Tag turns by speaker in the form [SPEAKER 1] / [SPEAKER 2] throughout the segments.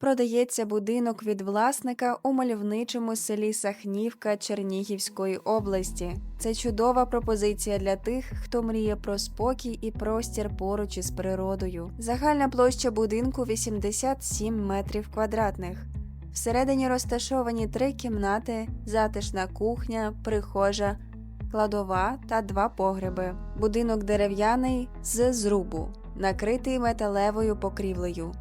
[SPEAKER 1] Продається будинок від власника у мальовничому селі Сахнівка Чернігівської області. Це чудова пропозиція для тих, хто мріє про спокій і простір поруч із природою. Загальна площа будинку 87 метрів квадратних. Всередині розташовані три кімнати, затишна кухня, прихожа, кладова та два погреби. Будинок дерев'яний з зрубу, накритий металевою покрівлею.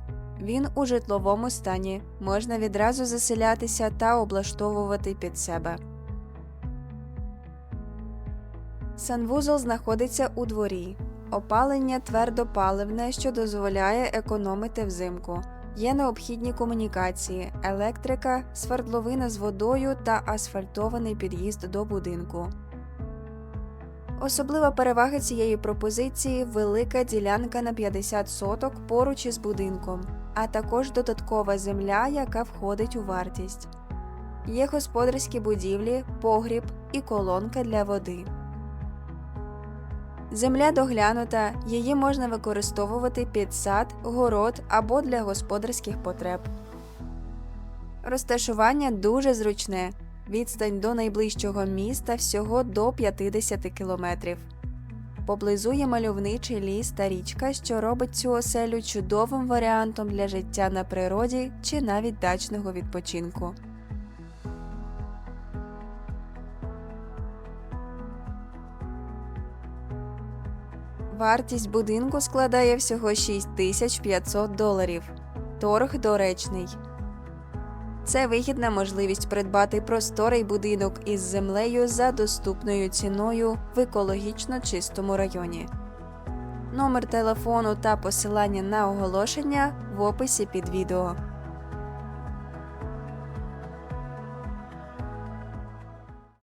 [SPEAKER 1] Він у житловому стані, можна відразу заселятися та облаштовувати під себе. Санвузол знаходиться у дворі. Опалення твердопаливне, що дозволяє економити взимку. Є необхідні комунікації, електрика, свердловина з водою та асфальтований під'їзд до будинку. Особлива перевага цієї пропозиції велика ділянка на 50 соток поруч із будинком, а також додаткова земля, яка входить у вартість. Є господарські будівлі, погріб і колонка для води. Земля доглянута, її можна використовувати під сад, город або для господарських потреб. Розташування дуже зручне. Відстань до найближчого міста всього до 50 кілометрів. Поблизу є мальовничий ліс та річка, що робить цю оселю чудовим варіантом для життя на природі чи навіть дачного відпочинку. Вартість будинку складає всього 6500 доларів. Торг доречний. Це вигідна можливість придбати просторий будинок із землею за доступною ціною в екологічно чистому районі. Номер телефону та посилання на оголошення в описі під відео.